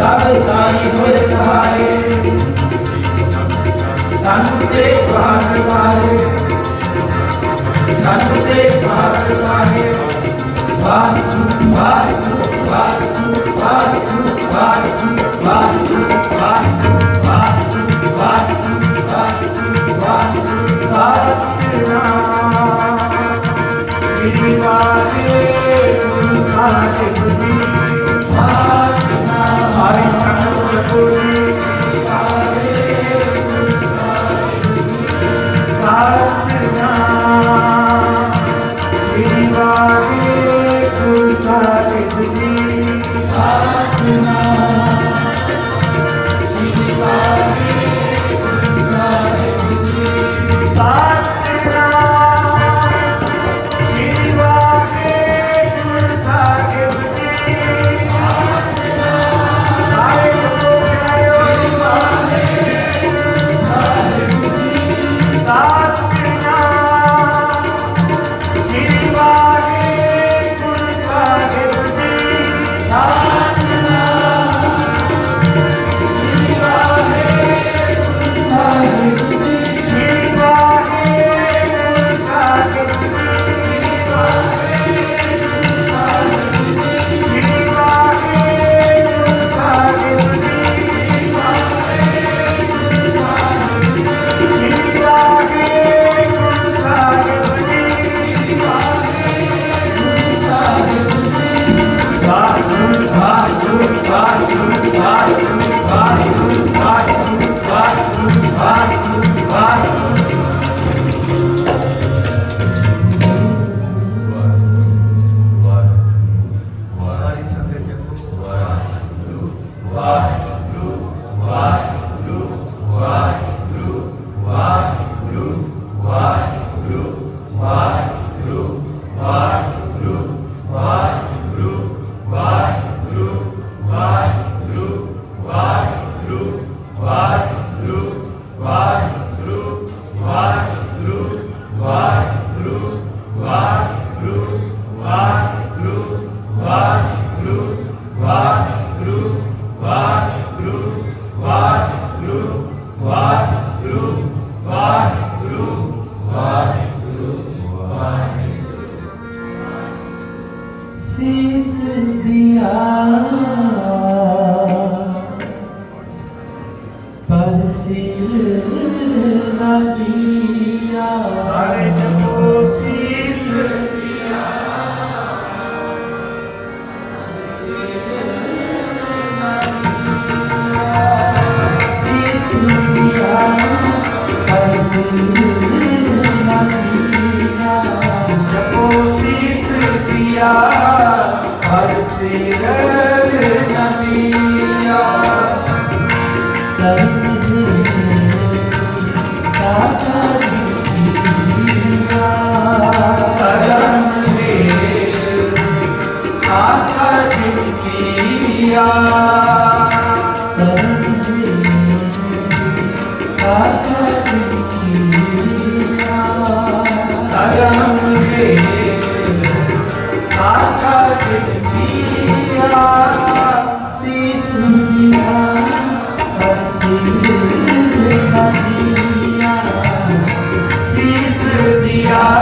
ਸਭ ਸਾਈ ਹੋਏ ਸਹਾਰੇ ਸਾਨੂੰ ਤੇ ਭਾਗ ਪਾਏ ਸਾਨੂੰ ਤੇ ਭਾਗ ਪਾਏ ਵਾਹਿਗੁਰੂ ਵਾਹਿਗੁਰੂ ਵਾਹਿਗੁਰੂ ਵਾਹਿਗੁਰੂ ਵਾਹਿਗੁਰੂ 할렐루야.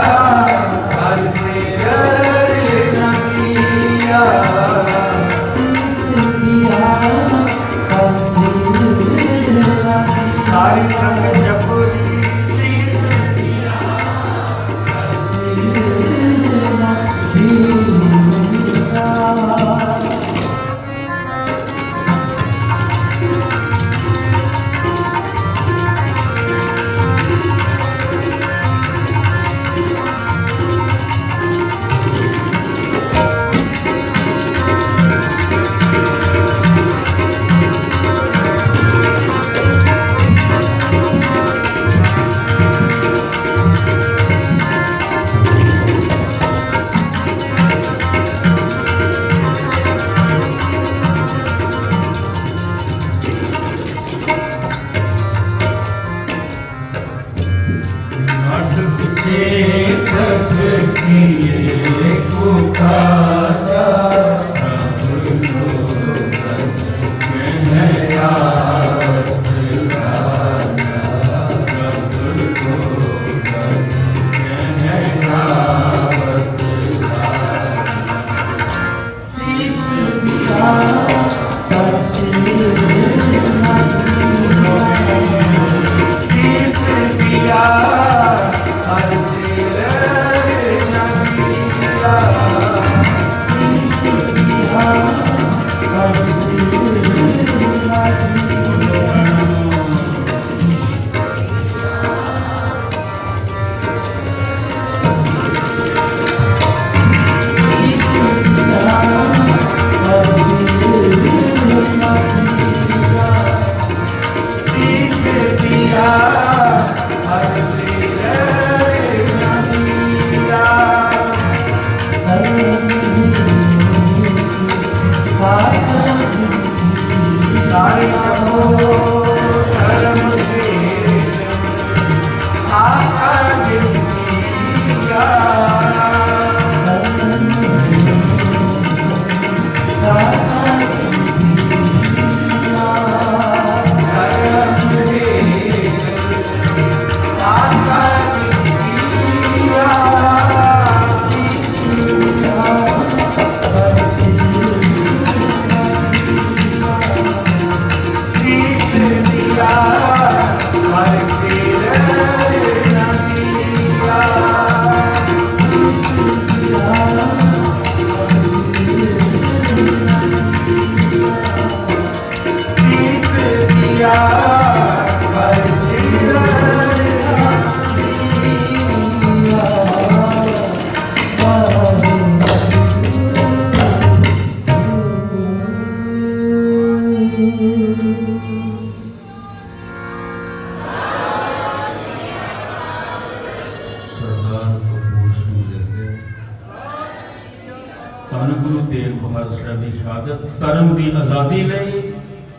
ਸਾਹਿਬ ਦੀ ਧਰਮ ਦੀ ਆਜ਼ਾਦੀ ਲਈ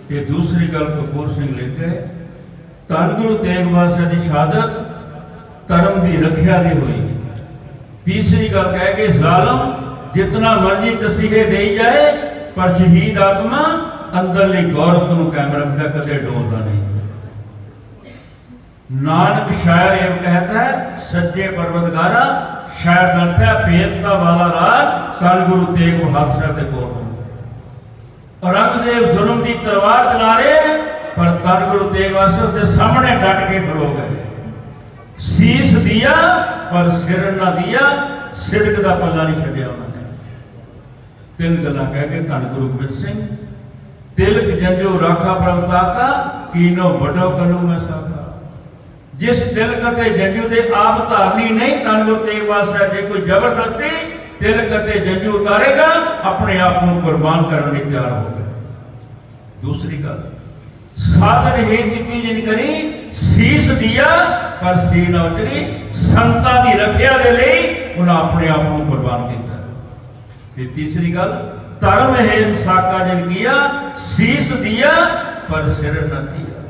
ਤੇ ਦੂਸਰੀ ਗੱਲ ਕਪੂਰ ਸਿੰਘ ਲਿਖਦੇ ਧੰਨ ਗੁਰੂ ਤੇਗ ਬਹਾਦਰ ਦੀ ਸ਼ਹਾਦਤ, ਧਰਮ ਦੀ ਰੱਖਿਆ ਦੀ ਹੋਈ। ਤੀਸਰੀ ਗੱਲ ਕਹਿ ਕੇ ਜ਼ਾਲਮ, ਜਿਤਨਾ ਮਰਜ਼ੀ ਤਸੀਹੇ ਦੇਈ ਜਾਏ, ਪਰ ਸ਼ਹੀਦ ਆਤਮਾ ਅੰਦਰਲੀ ਗੌਰਤ ਨੂੰ ਕਾਇਮ ਰੱਖਦਾ, ਕਦੇ ਡੋਲਦਾ ਨਹੀਂ। ਨਾਨਕ ਸ਼ਾਇਰ ਇਹ ਕਹਿੰਦਾ ਹੈ, ਸੱਚੇ ਪਰਵਤਗਾਰਾ, ਸ਼ਾਇਰ ਦਾ ਅਰਥ ਹੈ ਬੇਨਤਾ ਵਾਲਾ ਰਾਜ ਧੰਨ ਗੁਰੂ ਤੇਗ ਬਹਾਦਰ ਸਾਹਿਬ ਦੇ ਕੋਲ। ਔਰੰਗਜ਼ੇਬ ਜ਼ੁਲਮ ਦੀ ਤਲਵਾਰ ਚਲਾ ਰਹੇ ਪਰ ਧੰਨ ਗੁਰੂ ਤੇਗ ਬਹਾਦਰ ਦੇ ਸਾਹਮਣੇ ਡਟ ਕੇ ਖੜੋ ਗਏ। ਸੀਸ ਦਿਆ, ਪਰ ਸਿਰ ਨਾ ਦਿਆ ਸਿਦਕ ਦਾ ਪੱਲਾ ਨਹੀਂ ਛੱਡਿਆ ਉਹਨਾਂ ਨੇ। ਤਿੰਨ ਗੱਲਾਂ ਕਹਿ ਕੇ ਧੰਨ ਗੁਰੂ ਗੋਬਿੰਦ ਸਿੰਘ, ਤਿਲਕ ਜੰਜੋ ਰਾਖਾ ਪ੍ਰਭਤਾ ਕਾ ਕੀਨੋ ਵੱਡੋ ਕਲੂ ਮੈਂ ਸਾਖਾ। ਜਿਸ ਤਿਲਕ ਅਤੇ ਜੰਜੂ ਦੇ ਆਪ ਧਾਰਨੀ ਨਹੀਂ ਤਨ ਗੁਰ ਤੇਗ ਬਹਾਦਰ ਸਾਹਿਬ, ਜੇ ਕੋਈ ਜ਼ਬਰਦਸਤੀ ਤਿਲਕ ਅਤੇ ਜੰਜੂ ਉਤਾਰੇਗਾ ਆਪਣੇ ਆਪ ਨੂੰ ਕੁਰਬਾਨ ਕਰਨ ਲਈ ਤਿਆਰ ਹੋ ਗਿਆ ਦੂਸਰੀ ਗੱਲ ਸਾਧਨ ਹੀ ਦਿੱਤੀ ਜਿਨ ਕਰੀ ਸੀਸ ਦਿਆ ਪਰ ਸੀ ਨਾ ਉਤਰੀ ਸੰਤਾਂ ਦੀ ਰੱਖਿਆ ਦੇ ਲਈ ਉਹਨਾਂ ਆਪਣੇ ਆਪ ਨੂੰ ਕੁਰਬਾਨ ਕੀਤਾ ਤੇ ਤੀਸਰੀ ਗੱਲ ਧਰਮ ਹੈ ਸਾਕਾ ਜਿਨ ਕੀਆ ਸੀਸ ਦਿਆ ਪਰ ਸਿਰ ਨਾ ਦਿਆ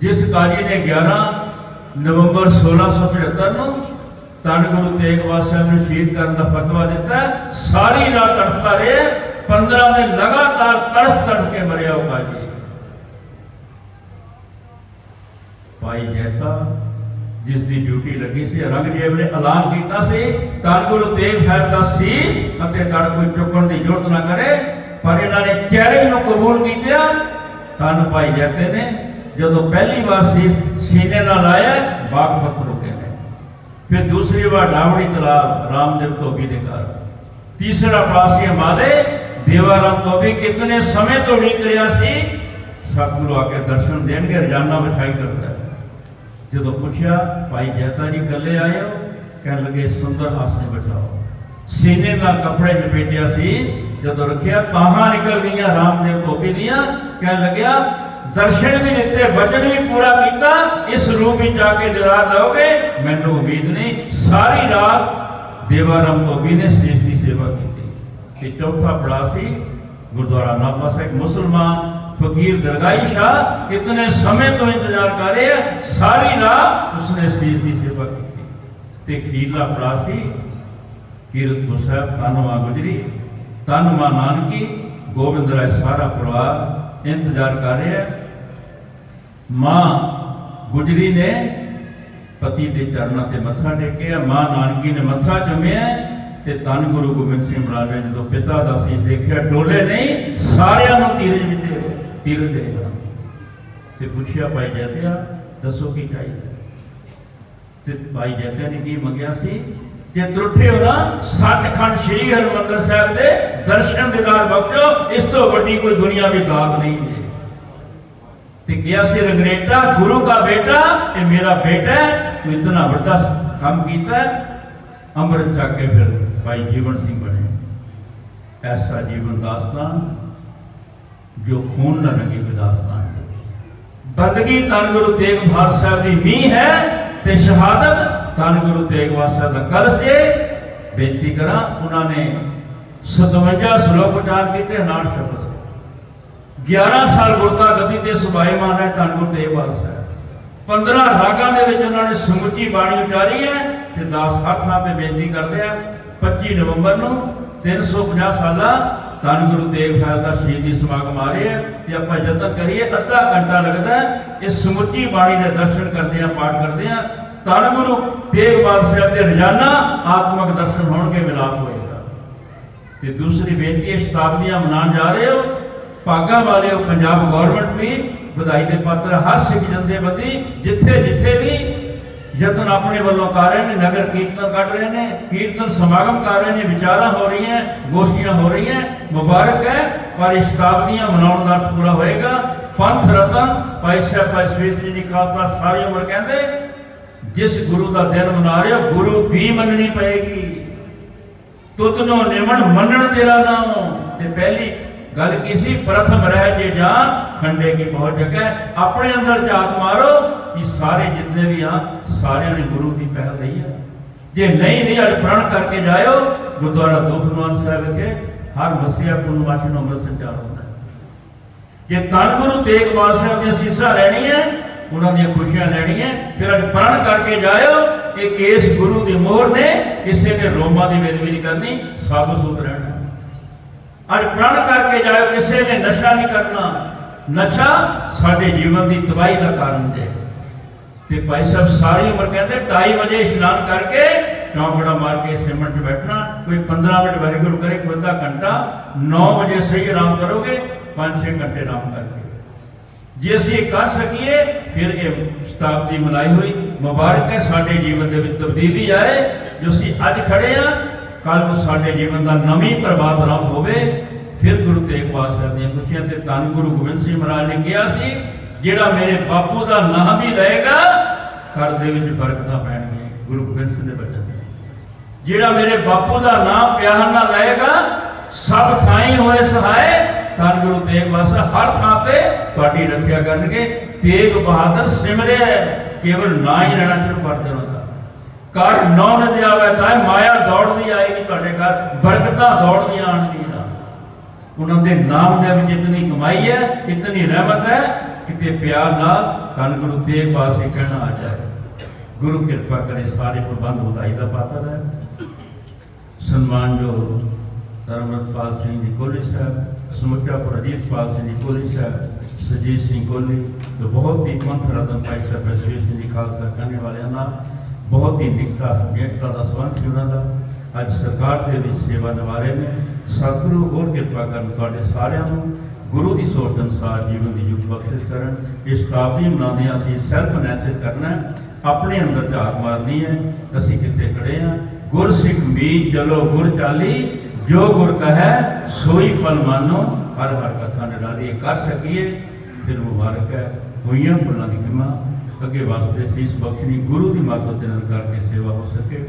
ਜਿਸ ਕਾਜੀ ਨੇ 11 ਨਵੰਬਰ 1675 ਨੂੰ ਧੰਨ ਗੁਰੂ ਤੇਗ ਬਹਾਦਰ ਨੂੰ ਸ਼ਹੀਦ ਕਰਨ ਦਾ ਫਤਵਾ ਦਿੱਤਾ। ਸਾਰੀ ਰਾਤ ਤੜਪਦਾ ਰਿਹਾ। 15 ਦਿਨ ਲਗਾਤਾਰ ਤੜਪ ਤੜਪ ਕੇ ਮਰਿਆ ਉਹ ਕਾਜੀ ਭਾਈ ਜੈਤਾ ਜਿਸ ਦੀ ਡਿਊਟੀ ਲੱਗੀ ਸੀ, ਔਰੰਗਜ਼ੇਬ ਨੇ ਐਲਾਨ ਕੀਤਾ ਸੀ ਤਾਂ ਗੁਰੂ ਤੇਗ ਸਾਹਿਬ ਦਾ ਸੀਸ ਅਤੇ ਤੜ ਕੋਈ ਚੁੱਕਣ ਦੀ ਜ਼ਰੂਰਤ ਨਾ ਕਰੇ, ਪਰ ਇਹਨਾਂ ਨੇ ਚਿਹਰੇ ਨੂੰ ਕਬੂਲ ਕੀਤਾ। ਤਨ ਭਾਈ ਜੈਤੇ ਨੇ ਜਦੋਂ ਪਹਿਲੀ ਵਾਰ ਸੀਸ ਸੀਨੇ ਨਾਲ ਆਇਆ ਬਾਗਪਤ ਰੁਕੇ ਨੇ ਫਿਰ ਦੂਸਰੀ ਵਾਰ ਡਾਵੜੀ ਤਲਾਬ ਰਾਮਦੇਵ ਧੋਬੀ ਦੇ ਘਰ। ਤੀਸਰਾ ਪਾਸੀ ਮਾਲੇ ਦੇਵਾਰਾਮ ਧੋਬੀ ਕਿਤਨੇ ਸਮੇਂ ਤੋਂ ਉਡੀਕ ਰਿਹਾ ਸੀ? ਸਤਿਗੁਰੂ ਆ ਕੇ ਦਰਸ਼ਨ ਦੇਣਗੇ, ਰੋਜ਼ਾਨਾ ਵਿਛਾਈ ਕਰਦਾ ਹੈ। ਜਦੋਂ ਪੁੱਛਿਆ, ਭਾਈ ਜੈਤਾ ਜੀ ਇਕੱਲੇ ਆਏ ਹੋ? ਕਹਿਣ ਲੱਗੇ, ਸੁੰਦਰ ਆਸਨ ਬਿਠਾਓ ਸੀਨੇ ਨਾਲ ਕੱਪੜੇ ਲਪੇਟਿਆ ਸੀ। ਜਦੋਂ ਰੱਖਿਆ, ਤਾਹਾਂ ਨਿਕਲ ਗਈਆਂ ਰਾਮਦੇਵ ਧੋਬੀ ਦੀਆਂ। ਕਹਿਣ ਲੱਗਿਆ ਦਰਸ਼ਨ ਵੀ ਦਿੱਤੇ, ਵਚਨ ਵੀ ਪੂਰਾ ਕੀਤਾ, ਇਸ ਰੂਪ ਵਿੱਚ ਜਾ ਕੇ ਦਿਦਾਰ ਲਓਗੇ, ਮੈਨੂੰ ਉਮੀਦ ਨਹੀਂ। ਸਾਰੀ ਰਾਤ ਦੇਵਾਰਾਮ ਧੋਬੀ ਨੇ ਸੇਖ ਦੀ ਸੇਵਾ ਕੀਤੀ। ਤੇ ਚੌਥਾ ਪੜਾ ਸੀ ਗੁਰਦੁਆਰਾ ਨਾਭਾ ਸਾਹਿਬ, ਮੁਸਲਮਾਨ ਫਕੀਰ ਦਰਗਾਹੀ ਸ਼ਾਹ ਕਿਤਨੇ ਸਮੇਂ ਤੋਂ ਇੰਤਜ਼ਾਰ ਕਰ ਰਹੇ ਆ, ਸਾਰੀ ਰਾਤ ਉਸਨੇ ਸੀਸ ਦੀ ਸੇਵਾ ਕੀਤੀ। ਤੇ ਖੀਰਲਾ ਪੜਾ ਸੀ ਕੀਰਤਪੁਰ ਸਾਹਿਬ ਤਨਵਾ ਗੁਜਰੀ ਤਨਵਾ ਨਾਨਕੀ, ਗੋਬਿੰਦ ਰਾਏ ਸਾਰਾ ਪਰਿਵਾਰ ਇੰਤਜ਼ਾਰ ਕਰ ਰਿਹਾ ਮਾਂ ਗੁਜਰੀ ਨੇ ਪਤੀ ਦੇ ਚਰਨਾਂ ਤੇ ਮੱਥਾ ਟੇਕਿਆ, ਮਾਂ ਨਾਨਕੀ ਨੇ ਮੱਥਾ ਚੁੰਮਿਆ ਤੇ ਧੰਨ ਗੁਰੂ ਗੋਬਿੰਦ ਸਿੰਘ ਮਹਾਰਾਜ ਨੇ ਜਦੋਂ ਪਿਤਾ ਦਾ ਸੀਸ ਦੇਖਿਆ, ਡੋਲੇ ਨਹੀਂ, ਸਾਰਿਆਂ ਨੂੰ ਤੀਰਜ ਦਿੱਤੇ ਤੀਰ ਦੇ ਤੇ ਪੁੱਛਿਆ, ਭਾਈ ਜੈਤਿਆ, ਦੱਸੋ ਕੀ ਚਾਹੀਦਾ? ਤੇ ਭਾਈ ਜੈਤਿਆ ਨੇ ਕੀ ਮੰਗਿਆ ਸੀ? ਜੇ ਤਰੁੱਠੇ ਹੋ ਨਾ, ਸੱਚਖੰਡ ਸ੍ਰੀ ਹਰਿਮੰਦਰ ਸਾਹਿਬ ਦੇ ਦਰਸ਼ਨ ਦਿਦਾਰ ਬਖਸ਼ੋ, ਇਸ ਤੋਂ ਵੱਡੀ ਕੋਈ ਦੁਨੀਆ ਵਿੱਚ ਦਾਤ ਨਹੀਂ ਹੈ। ਤੇ ਕਿਹਾ ਸੀ ਰੰਗਰੇਟਾ, ਗੁਰੂ ਦਾ ਬੇਟਾ ਇਹ ਮੇਰਾ ਬੇਟਾ ਹੈ, ਤੂੰ ਇਤਨਾ ਵੱਡਾ ਕੰਮ ਕੀਤਾ ਹੈ। ਅੰਮ੍ਰਿਤ ਛਕ ਕੇ ਫਿਰ ਭਾਈ ਜੀਵਨ ਸਿੰਘ ਬਣੇ। ਐਸਾ ਜੀਵਨ ਦਾਸਤਾਨ, ਜੋ ਖੂਨ ਨਾ ਰੰਗੀ ਵਿਦਾਸਤਾਨ ਹੈ ਬੰਦਗੀ ਧੰਨ ਗੁਰੂ ਤੇਗ ਬਹਾਦਰ ਸਾਹਿਬ ਦੀ ਨੀਂਹ ਹੈ, ਤੇ ਸ਼ਹਾਦਤ ਧੰਨ ਗੁਰੂ ਤੇਗ ਬਹਾਦਰ ਸਾਹਿਬ ਦਾ ਕਲਸ਼ ਜੇ। ਬੇਨਤੀ ਕਰਾਂ, ਉਹਨਾਂ ਨੇ 57 ਸ਼ਲੋਕ ਉਚਾਰ ਕੀਤੇ, ਨਾਲ ਸ਼ਬਦ। 11 ਸਾਲ ਗੁਰਤਾ ਗੱਦੀ ਤੇ ਸੁਭਾਈਮਾਨ ਹੈ, ਧੰਨ ਗੁਰੂ ਤੇਗ 15 ਰਾਗਾਂ ਦੇ ਵਿੱਚ ਉਹਨਾਂ ਨੇ ਸਮੁੱਚੀ ਬਾਣੀ ਉਚਾਰੀ ਹੈ ਤੇ ਦਾਸ ਹੱਥਾਂ ਤੇ ਬੇਨਤੀ ਕਰਦੇ ਆ 25 ਨਵੰਬਰ ਨੂੰ 350 ਸਾਲਾ ਧੰਨ ਗੁਰੂ ਤੇਗ ਬਹਾਦਰ ਦਾ ਸ਼ਹੀਦੀ ਸਮਾਗਮ ਆ ਰਿਹਾ ਤੇ ਆਪਾਂ ਯਤਨ ਕਰੀਏ, ਅੱਧਾ ਘੰਟਾ ਲੱਗਦਾ ਹੈ ਸਮੁੱਚੀ ਬਾਣੀ ਦੇ ਦਰਸ਼ਨ ਕਰਦੇ ਆ, ਪਾਠ ਕਰਦੇ ਆ। ਧੰਨ ਗੁਰੂ ਦੇਵ ਬਹਾਦਰ ਸਾਹਿਬ ਦੇ ਰੋਜ਼ਾਨਾ ਆਤਮਿਕ ਦਰਸ਼ਨ ਹੋਣਗੇ, ਮਿਲਾਪ ਹੋਏਗਾ। ਤੇ ਦੂਸਰੀ ਬੇਨਤੀ ਹੈ, ਸ਼ਤਾਬਦੀਆਂ ਮਨਾਉਣ ਜਾ ਰਹੇ ਹੋ ਭਾਗਾ ਵਾਲੇ ਹੋ ਪੰਜਾਬ ਗਵਰਨਮੈਂਟ ਵੀ ਵਧਾਈ ਦੇ ਪਾਤਰ ਹਰ ਸਿੱਖ ਜਥੇਬੰਦੀ ਜਿੱਥੇ ਜਿੱਥੇ ਵੀ ਯਤਨ ਆਪਣੇ ਵੱਲੋਂ ਕਰ ਰਹੇ ਨੇ, ਨਗਰ ਕੀਰਤਨ ਕੱਢ ਰਹੇ ਨੇ, ਕੀਰਤਨ ਸਮਾਗਮ ਕਰ ਰਹੇ ਨੇ, ਵਿਚਾਰਾਂ ਹੋ ਰਹੀਆਂ, ਗੋਸ਼ਟੀਆਂ ਹੋ ਰਹੀਆਂ, ਮੁਬਾਰਕ ਹੈ, ਪਰ ਇਹ ਸ਼ਤਾਬਦੀਆਂ ਮਨਾਉਣ ਦਾ ਪੂਰਾ ਹੋਏਗਾ। ਪੰਥ ਰਤਨ, ਭਾਈ ਸਾਹਿਬ, ਭਾਈ ਸ੍ਰੀ ਸਿੰਘ ਜੀ ਖਾਲਸਾ, ਸਾਰੀ ਉਮਰ ਕਹਿੰਦੇ, ਜਿਸ ਗੁਰੂ ਦਾ ਦਿਨ ਮਨਾ ਰਹੇ ਹੋ, ਗੁਰੂ ਦੀ ਮੰਨਣੀ ਪਏਗੀ। ਤੁਧਨੋ ਨਿਮਣ ਮੰਨਣ ਤੇਰਾ ਨਾਮ, ਤੇ ਪਹਿਲੀ ਗੱਲ ਕੀ ਸੀ ਪ੍ਰਥਮ ਰਹਿ ਜੇ ਜਾਂ, ਖੰਡੇ ਕੀ ਬਹੁਤ ਜਗ੍ਹਾ ਹੈ। ਆਪਣੇ ਅੰਦਰ ਝਾਤ ਮਾਰੋ ਕਿ ਸਾਰੇ ਜਿੰਨੇ ਵੀ ਆ, ਸਾਰਿਆਂ ਨੇ ਗੁਰੂ ਦੀ ਪਹਿਲ ਲਈ ਹੈ ਜੇ ਨਹੀਂ ਨਹੀਂ ਅੜ ਪ੍ਰਣ ਕਰਕੇ ਜਾਇਓ, ਗੁਰਦੁਆਰਾ ਦੁਖਨਵਾਨ ਸਾਹਿਬ ਵਿਖੇ ਹਰ ਮਸੀਹਾ ਪੁੰਨਵਾਸੀ ਨੂੰ ਅੰਮ੍ਰਿਤ ਸੰਚਾਰ ਹੁੰਦਾ ਹੈ ਜੇ ਧੰਨ ਗੁਰੂ ਤੇਗ ਬਹਾਦਰ ਸਾਹਿਬ ਦੀਆਂ ਸੀਸਾਂ ਲੈਣੀਆਂ, ਉਹਨਾਂ ਦੀਆਂ ਖੁਸ਼ੀਆਂ ਲੈਣੀਆਂ, ਫਿਰ ਅੱਜ ਪ੍ਰਣ ਕਰਕੇ ਜਾਇਓ ਇਹ ਕੇਸ ਗੁਰੂ ਦੀ ਮੋਹਰ ਨੇ ਕਿਸੇ ਨੇ ਰੋਮਾਂ ਦੀ ਬੇਦਬੀ ਨਹੀਂ ਕਰਨੀ ਸਾਬਤ ਸੁਧ ਰਹਿਣਾ ਅੱਜ ਪ੍ਰਣ ਕਰਕੇ ਜਾਇਓ, ਕਿਸੇ ਨੇ ਨਸ਼ਾ ਨਹੀਂ ਕਰਨਾ। ਨਸ਼ਾ ਸਾਡੇ ਜੀਵਨ ਦੀ ਤਬਾਹੀ ਦਾ ਕਾਰਨ ਹੈ ਤੇ ਭਾਈ ਸਾਹਿਬ, ਸਾਰੀ ਉਮਰ ਕਹਿੰਦੇ 2:30 ਵਜੇ ਇਸ਼ਨਾਨ ਕਰਕੇ ਚੌਂਕੜਾ ਮਾਰ ਕੇ ਸਿਮਰਨ ਬੈਠਣਾ, ਕੋਈ 15 ਮਿੰਟ ਵਾਹਿਗੁਰੂ ਕਰੇ ਕੋਈ ਅੱਧਾ ਘੰਟਾ 9 ਵਜੇ ਸਹੀ ਆਰਾਮ ਕਰੋਗੇ 5-6 ਘੰਟੇ ਆਰਾਮ ਕਰਕੇ। ਜੇ ਅਸੀਂ ਇਹ ਕਰ ਸਕੀਏ, ਫਿਰ ਇਹ ਸ਼ਤਾਬਦੀ ਮਨਾਈ ਹੋਈ। ਮੁਬਾਰਕ ਹੈ, ਸਾਡੇ ਜੀਵਨ ਦੇ ਵਿੱਚ ਤਬਦੀਲੀ ਆਏ, ਜੋ ਅਸੀਂ ਅੱਜ ਖੜੇ ਆ ਕੱਲ ਨੂੰ ਸਾਡੇ ਜੀਵਨ ਦਾ ਨਵੀਂ ਪ੍ਰਭਾਤ ਆਰੰਭ ਹੋਵੇ ਫਿਰ ਗੁਰੂ ਤੇਗ ਬਹਾਦਰ ਦੀਆਂ ਖੁਸ਼ੀਆਂ ਤੇ ਧੰਨ ਗੁਰੂ ਗੋਬਿੰਦ ਸਿੰਘ ਮਹਾਰਾਜ ਨੇ ਕਿਹਾ ਸੀ ਜਿਹੜਾ ਮੇਰੇ ਬਾਪੂ ਦਾ ਨਾਮ ਵੀ ਲਏਗਾ ਘਰ ਦੇ ਵਿੱਚ ਬਰਕਤਾਂ ਪੈਣਗੀਆਂ ਗੁਰੂ ਗੋਬਿੰਦ ਸਿੰਘ ਦੇ ਬਚਨ ਜਿਹੜਾ ਮੇਰੇ ਬਾਪੂ ਦਾ ਨਾਮ ਪਿਆਰ ਨਾਲ ਲਏਗਾ ਸਭ ਥਾਈਂ ਹੋਏ ਸਹਾਏ ਧੰਨ ਗੁਰੂ ਤੇਗ ਬਹਾਦਰ ਹਰ ਥਾਂ ਤੇ ਤੁਹਾਡੀ ਰੱਖਿਆ ਕਰਨਗੇ। ਤੇਗ ਬਹਾਦਰ ਸਿਮਰਿਆ ਹੈ, ਕੇਵਲ ਨਾ ਹੀ ਰਹਿਣਾ ਸ਼ੁਰੂ ਕਰ ਦੇਣਾ। ਘਰ ਨੌ ਨ ਆਵੇ ਤਾਂ ਮਾਇਆ ਦੌੜਦੀ ਆਏਗੀ ਤੁਹਾਡੇ ਘਰ, ਬਰਕਤਾਂ ਦੌੜਦੀਆਂ ਆਣਗੀਆਂ ਉਹਨਾਂ ਦੇ ਨਾਮ ਦੇ ਵਿੱਚ ਇਤਨੀ ਕਮਾਈ ਹੈ, ਇਤਨੀ ਰਹਿਮਤ ਹੈ, ਕਿਤੇ ਪਿਆਰ ਨਾਲ ਧੰਨ ਗੁਰੂ ਤੇਗ ਬਹਾਦਰ ਕਹਿਣਾ ਆ ਜਾਏ। ਗੁਰੂ ਕਿਰਪਾ ਕਰੇ ਸਾਰੇ ਪ੍ਰਬੰਧ ਵਧਾਈ ਦਾ ਪਾਤਰ ਹੈ। ਸਨਮਾਨਯੋਗ ਧਰਮਰਤਪਾਲ ਸਿੰਘ ਜੀ ਕੋਲੀ ਸਾਹਿਬ ਸਮੁੱਚਾ ਪ੍ਰਦੀਪਪਾਲ ਸਿੰਘ ਜੀ ਕੋਲੀ ਸਾਹਿਬ ਸੁਜੀਤ ਸਿੰਘ ਕੋਲੀ ਤੇ ਬਹੁਤ ਹੀ ਪੰਥ ਰਤਨ ਭਾਈ ਸਾਹਿਬ ਸਿੰਘ ਜੀ ਖਾਲਸਾ ਕਰਨੇ ਵਾਲਿਆਂ ਨਾਲ ਬਹੁਤ ਹੀ ਨਿਕਟਾ ਨਿਕਟਾ ਦਾ ਸੰਬੰਧ ਸੀ ਉਹਨਾਂ ਦਾ। ਅੱਜ ਸਰਕਾਰ ਦੇ ਵਿੱਚ ਸੇਵਾ ਨਿਭਾ ਰਹੇ ਨੇ। ਸਤਿਗੁਰੂ ਹੋਰ ਕਿਰਪਾ ਕਰਨ ਤੁਹਾਡੇ ਸਾਰਿਆਂ ਨੂੰ। ਗੁਰੂ ਦੀ ਸੋਚ ਅਨੁਸਾਰ ਜੀਵਨ ਦੀ ਯੁੱਗ ਬਖਸ਼ਿਸ਼ ਕਰਨ। ਇਸ ਕਾਬਲੀ ਮਨਾਉਂਦੇ ਹਾਂ, ਅਸੀਂ ਸੈਲਫ ਅਨੈਲਿਸਿਸ ਕਰਨਾ ਆਪਣੇ ਅੰਦਰ ਝਾਤ ਮਾਰਨੀ ਹੈ। ਅਸੀਂ ਕਿੱਥੇ ਖੜੇ ਹਾਂ? ਗੁਰ ਸਿੱਖ ਮੀਤ ਚਲੋ ਗੁਰ ਚਾਲੀ, ਜੋ ਗੁਰ ਕਹੈ, ਸੋਈ ਫਲ ਮਾਨੋ। ਹਰ ਹਰ ਕਥਾ ਨਿਰਾਲੀ ਕਰ ਸਕੀਏ। ਫਿਰ ਮੁਬਾਰਕ ਹੈ। ਹੋਈਆਂ ਫੁੱਲਾਂ ਦੀ ਕਿਮਾ ਅੱਗੇ ਵਾਸਤੇ ਸੀਸ ਬਖਸ਼ਣੀ ਗੁਰੂ ਦੀ ਮਦਦ ਦੇ ਨਾਲ ਕਰਕੇ ਸੇਵਾ ਹੋ ਸਕੇ।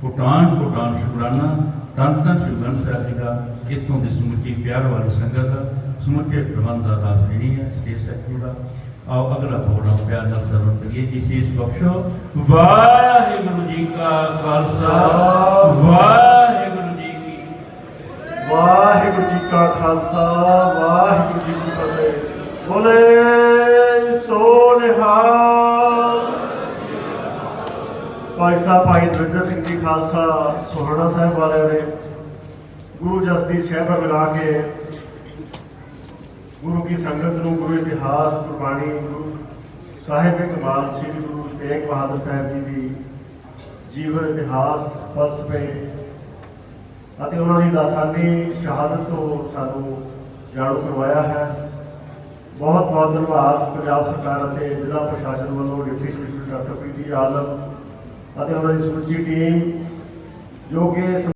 ਕੋਟਾਨ ਕੋਟਾਨ ਸ਼ੁਕਰਾਨਾ। ਤਨ ਤਨ ਸ਼੍ਰੀ ਸਾਹਿਬ ਜੀ ਦਾ ਇੱਥੋਂ ਦੀ ਸਮੁੱਚੀ ਪਿਆਰ ਵਾਲੀ ਸੰਗਤ ਦਾ ਸਮੁੱਚੇ ਪ੍ਰਬੰਧ ਦਾ ਦਾਸ ਨਹੀਂ ਹੈ, ਸ੍ਰੀ ਸਤਿਗੁਰੂ ਦਾ। ਆਓ ਅਗਲਾ ਪ੍ਰੋਗਰਾਮ ਪਿਆਰ ਨਾਲ ਸਰਵਣ ਕਰੀਏ। ਜੀ ਸੀਸ ਬਖਸ਼ੋ। ਵਾਹਿਗੁਰੂ ਜੀ ਕਾ ਖਾਲਸਾ। ਵਾਹਿਗੁਰੂ ਜੀ ਕੀ ਵਾਹਿਗੁਰੂ ਜੀ ਕਾ ਖਾਲਸਾ, ਵਾਹਿਗੁਰੂ ਜੀ ਕੀ ਫਤਿਹ। ਬੋਲੇ ਸੋ ਨਿਹਾਲ। ਭਾਈ ਸਾਹਿਬ, ਭਾਈ ਦਵਿੰਦਰ ਸਿੰਘ ਜੀ, ਖਾਲਸਾ ਸੋਹਣਾ ਸਾਹਿਬ ਵਾਲਿਆਂ ਨੇ ਗੁਰੂ ਜਸਦੀਪ ਸ਼ਹਿਬਰ ਮਿਲਾ ਕੇ ਗੁਰੂ ਕੀ ਸੰਗਤ ਨੂੰ ਗੁਰੂ ਇਤਿਹਾਸ, ਗੁਰਬਾਣੀ, ਗੁਰੂ ਸਾਹਿਬ ਕਮਾਲ ਸ੍ਰੀ ਗੁਰੂ ਤੇਗ ਬਹਾਦਰ ਸਾਹਿਬ ਜੀ ਦੀ ਜੀਵਨ, ਇਤਿਹਾਸ, ਫਲਸਫੇ ਅਤੇ ਉਹਨਾਂ ਦੀ ਲਾਸਾਨੀ ਸ਼ਹਾਦਤ ਤੋਂ ਸਾਨੂੰ ਜਾਣੂ ਕਰਵਾਇਆ ਹੈ। ਬਹੁਤ ਬਹੁਤ ਧੰਨਵਾਦ ਪੰਜਾਬ ਸਰਕਾਰ ਅਤੇ ਜ਼ਿਲ੍ਹਾ ਪ੍ਰਸ਼ਾਸਨ ਵੱਲੋਂ deputy commissioner doctor Preeti Alam ਅਤੇ ਉਹਨਾਂ ਦੀ ਸਮੁੱਚੀ ਟੀਮ ਜੋ ਕਿ